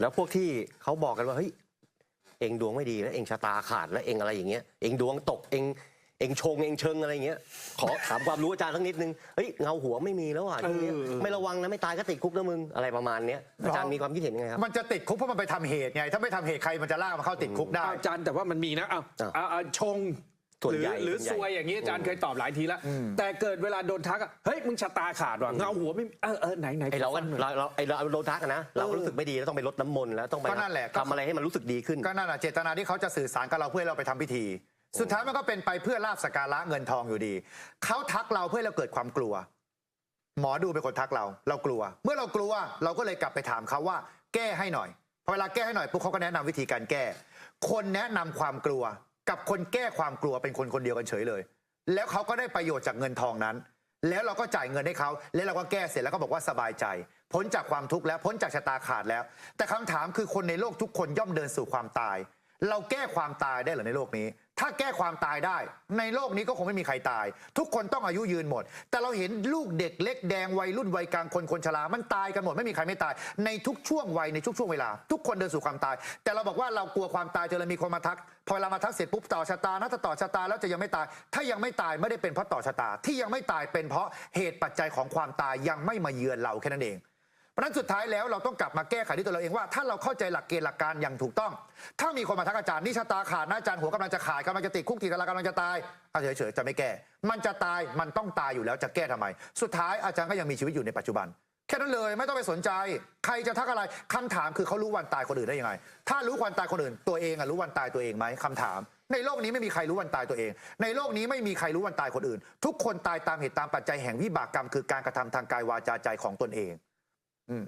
แล้วพวกที่เขาบอกกันว่าเฮ้ยเองดวงไม่ดีแล้วเองชะตาขาดแล้วเองอะไรอย่างเงี้ยเองดวงตกเองเองชงเองเชิงอะไรอย่างเงี้ยขอถามความรู้อาจารย์สักนิดนึงเฮ้ยเงาหัวไม่มีแล้วอะช่วงเนี้ยเออเออไม่ระวังนะไม่ตายก็ติดคุกนะมึงอะไรประมาณเนี้ยอาจารย์มีความคิดเห็นยังไงครับ มันจะติดคุกเพราะมันไปทำเหตุไง ถ้าไม่ทำเหตุใครมันจะลากมาเข้าติดคุกได้ อาจารย์แต่ว่ามันมีนะเอาอะเอาเอาชง ส่วนหรือใหญ่หรือส่วนใหญ่ซวยอย่างนี้อาจารย์เคยตอบหลายทีแล้ว แต่เกิดเวลาโดนทักอะเฮ้ยมึงชะตาขาดว่ะเงาหัวไม่มีเออเออไหนไหนไอเราก็ฟังหน่อย เราเราไอเราโดนทักอะนะเราก็เออรู้สึกไม่ดีแล้วต้องไปลดน้ำมนต์แล้วต้องไปก็นั่นแหละก็ ทำอะไรให้มันรู้สึกดีขึ้น ก็นั่นแหะเจตนาที่เขาจะสื่อสารกับเราเพื่อให้เราไปทำพิธี สุดท้ายมันก็เป็นไปเพื่อลาบสกการะเงินทองอยู่ดีเขาทักเราเพื่อให้เราเกิดความกลัว หมอดูเป็นคนทักเรา เรากลัว เมื่อเรากลัวเราก็เลยกลับไปถามเขาว่า แก้ให้หน่อยพอเวลาแก้ให้หน่อยปุ๊บเขาก็แนะนำวิธีการแก้ คนแนะนำความกลัว กับคนแก้ความกลัวเป็นคนคนเดียวกันเฉยเลย แล้วเขาก็ได้ประโยชน์จากเงินทองนั้น แล้วเราก็จ่ายเงินให้เขาแล้วเราก็แก้เสร็จแล้วก็บอกว่าสบายใจ พ้นจากความทุกข์แล้วพ้นจากชะตาขาดแล้ว แต่คำถามคือคนในโลกทุกคนย่อมเดินสู่ความตาย เราแก้ความตายได้หรือในโลกนี้ ถ้าแก้ความตายได้ ในโลกนี้ก็คงไม่มีใครตาย ทุกคนต้องอายุยืนหมด แต่เราเห็นลูกเด็กเล็กแดงวัยรุ่นวัยกลางคนคนชรามันตายกันหมดไม่มีใครไม่ตาย ในทุกช่วงวัยในทุกช่วงเวลา ทุกคนเดินสู่ความตาย แต่เราบอกว่าเรากลัวความตายจนเลยมีคนมาทัก พอเวลามาทักเสร็จปุ๊บต่อชะตานะถ้าต่อชะตาแล้วจะยังไม่ตาย ถ้ายังไม่ตายไม่ได้เป็นเพราะต่อชะตา ที่ยังไม่ตายเป็นเพราะเหตุปัจจัยของความตายยังไม่มาเยือนเราแค่นั้นเอง เพราะนั้นสุดท้ายแล้วเราต้องกลับมาแก้ไขที่ตัวเราเองว่า ถ้าเราเข้าใจหลักเกณฑ์หลักการอย่างถูกต้อง ถ้ามีคนมาทักอาจารย์นี่ชะตาขาดนะอาจารย์หัวกำลังจะขาดกำลังจะติดคุกติดตารางกำลังจะตายเอาเฉยๆจะไม่แก้ มันจะตายมันต้องตายอยู่แล้วจะแก้ทำไม สุดท้ายอาจารย์ก็ยังมีชีวิตอยู่ในปัจจุบันแค่นั้นเลยไม่ต้องไปสนใจ ใครจะทักอะไรคำถามคือเขารู้วันตายคนอื่นได้ยังไง ถ้ารู้วันตายคนอื่น ตัวเองอะรู้วันตายตัวเองไหมคำถาม ในโลกนี้ไม่มีใครรู้วันตายตัวเอง ในโลกนี้ไม่มีใครรู้วันตายคนอื่น ทุกคนตายตามเหตุตามปัจจัยแห่งวิบากกรรม คือการกระทำทางกายวาจาใจของตนเอง อืม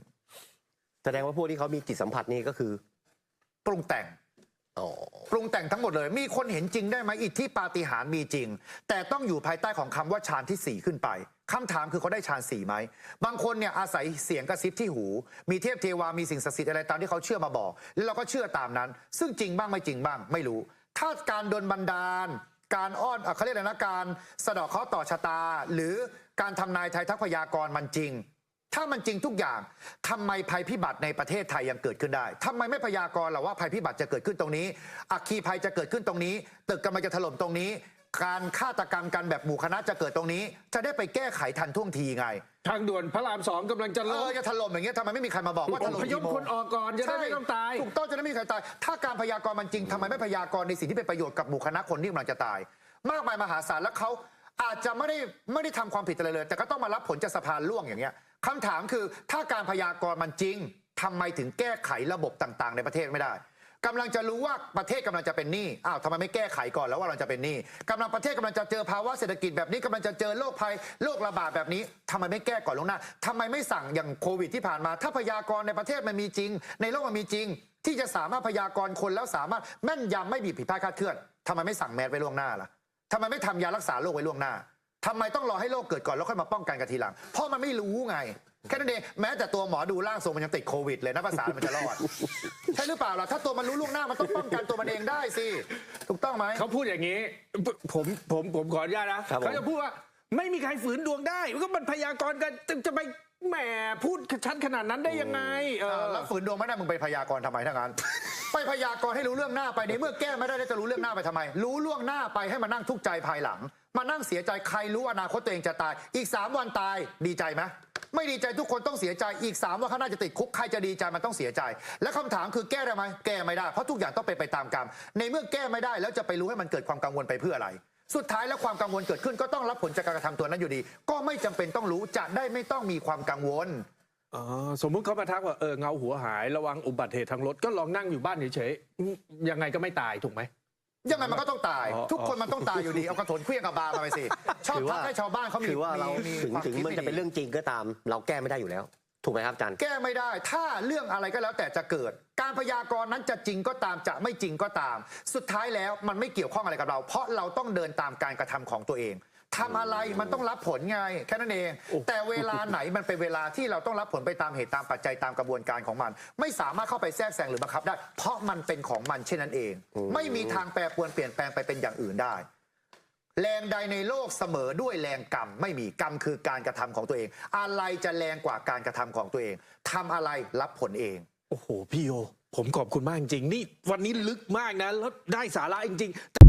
แสดงว่าพวกที่เขามีจิตสัมผัสนี่ก็คือปรุงแต่ง อ๋อปรุงแต่งทั้งหมดเลย มีคนเห็นจริงได้ไหมอิทธิปาฏิหาริย์มีจริง แต่ต้องอยู่ภายใต้ของคำว่าฌานที่ 4 ขึ้นไปคำถามคือเขาได้ฌานสี่ไหม บางคนเนี่ยอาศัยเสียงกระซิบที่หู มีเทพเทวา มีสิ่งศักดิ์สิทธิ์อะไรตามที่เขาเชื่อมาบอก แล้วเราก็เชื่อตามนั้น ซึ่งจริงบ้างไม่จริงบ้าง ไม่รู้ ถ้าการดลบันดาล การอ้อนอะเขาเรียกอะไรนะการสะเดาะเคราะห์ต่อชะตา หรือการทำนายทายทักพยากรณ์มันจริง ถ้ามันจริงทุกอย่างทำไมภัยพิบัติในประเทศไทยยังเกิดขึ้นได้ทำไมไม่พยากรณ์หรอว่าภัยพิบัติจะเกิดขึ้นตรงนี้อัคคีภัยจะเกิดขึ้นตรงนี้ ตึกกำลังจะถล่มตรงนี้ การฆาตกรรมกันแบบหมู่คณะจะเกิดตรงนี้ จะได้ไปแก้ไขทันท่วงทีไง ทางด่วนพระรามสองกำลังจะเอล้มอจะถล่มอย่างเงี้ยทำไมไม่มีใครมาบอกว่าอถล่มพยพกี่โมงคนออกก่อนจะได้ไม่ต้องตายถูกต้องจะได้ไม่มีใครตาย ถ้าการพยากรณ์มันจริงทำไมไม่พยากรณ์ในสิ่งที่เป็นประโยชน์กับหมู่คณะคนที่กำลังจะตาย มากมายมหาศาลแล้วเขาอาจจะไม่ได้ไม่ได้ทำความผิดอะไรเลย แต่ก็ต้องมารับผลจากสะพานล่วงอย่างเงี้ย คำถามคือถ้าการพยากรณ์มันจริงทำไมถึงแก้ไขระบบต่างๆ ในประเทศไม่ได้กำลังจะรู้ว่าประเทศกำลังจะเป็นหนี้ อ้าวทำไมไม่แก้ไขก่อนแล้วว่าเราจะเป็นหนี้กำลังประเทศกำลังจะเจอภาวะเศรษฐกิจแบบนี้กำลังจะเจอโรคภัยโรคระบาดแบบนี้ทำไมไม่แก้ก่อนลวงหน้าทำไมไม่สั่งอย่างโควิดที่ผ่านมา ถ้าพยากรณ์ในประเทศมันมีจริง ในโลกมันมีจริง ที่จะสามารถพยากรณ์คนแล้วสามารถแม่นยำไม่มีบผิดพลาดคาดเคลื่อนทำไมไม่สั่งแมสไว้ล่วงหน้าล่ะทำไมไม่ทำยารักษาโรคไว้ล่วงหน้า ทำไมต้องรอให้โรคเกิดก่อนแล้วค่อยมาป้องกันกันทีหลัง เพราะมันไม่รู้ไง แค่นั้นเองแม้แต่ตัวหมอดูร่างทรงมันยังติดโควิดเลยนะภาษามันจะรอด ใช่หรือเปล่าล่ะถ้าตัวมันรู้ล่วงหน้ามันต้องป้องกันตัวมันเองได้สิถูกต้องไหมเขาพูดอย่างนี้ ผมผมผมขออนุญาตนะครับผม เขาจะพูดว่า ไม่มีใครฝืนดวงได้ก็มันพยากรณ์กันจะจะไป แหมพูดชัดขนาดนั้นได้ยังไงเอเอออแล้วฝืนดวงไม่ได้มึงไปพยากรณ์ทำไมทั้างนั้น ไปพยากรณ์ให้รู้เรื่องหน้าไปในเมื่อแก้ไม่ได้แล้วจะรู้เรื่องหน้าไปทำไม รู้ล่วงหน้าไปให้มานั่งทุกข์ใจภายหลัง มานั่งเสียใจใครรู้อนาคตตัวเองจะตาย อีก 3 วันตายดีใจไหมไม่ดีใจทุกคนต้องเสียใจอีก 3วันข้างหน้าจะติดคุกใครจะดีใจมันต้องเสียใจ และคำถามคือแก้ได้ไหมแก้ไม่ได้เพราะทุกอย่างต้องเป็นไปตามกรรมในเมื่อแก้ไม่ได้แล้วจะไปรู้ให้มันเกิดความกังวลไปเพื่ออะไร สุดท้ายแล้วความกังวลเกิดขึ้นก็ต้องรับผลจากการกระทำตัวนั้นอยู่ดี ก็ไม่จำเป็นต้องรู้จะได้ไม่ต้องมีความกังวล อ๋อสมมุติเขามาทักว่าเออเงาหัวหายระวังอุบัติเหตุทางรถก็ลองนั่งอยู่บ้านเฉยๆอืมยังไงก็ไม่ตายถูกไหม ยังไงมันก็ต้องตาย อ๋อทุกคนมันต้องตายอยู่ดี เอากระโถนเคลี้ยงกับบามาไปสิ ชอบถือทัว่ากให้ชาวบ้านเขามีคือว่าเรามีถึงความถึงคิดมันจะไดีเป็นเรื่องจริงก็ตาม เราแก้ไม่ได้อยู่แล้ว ถูกไหมครับอาจารย์ แก้ไม่ได้ ถ้าเรื่องอะไรก็แล้วแต่จะเกิด การพยากรณ์นั้นจะจริงก็ตามจะไม่จริงก็ตาม สุดท้ายแล้วมันไม่เกี่ยวข้องอะไรกับเรา เพราะเราต้องเดินตามการกระทำของตัวเองทำอะไรมันต้องรับผลไงแค่นั้นเอง แต่เวลาไหนมันเป็นเวลาที่เราต้องรับผลไปตามเหตุตามปัจจัยตามกระบวนการของมัน ไม่สามารถเข้าไปแทรกแซงหรือบังคับได้ เพราะมันเป็นของมันเช่นนั้นเอง ไม่มีทางแปรปรวนเปลี่ยนแปลงไปเป็นอย่างอื่นได้ แรงใดในโลกเสมอด้วยแรงกรรมไม่มีกรรมคือการกระทำของตัวเอง อะไรจะแรงกว่าการกระทำของตัวเองทำอะไรรับผลเอง โอ้โห พี่โย ผมขอบคุณมากจริงๆนี่วันนี้ลึกมากนะแล้วได้สาระจริงๆ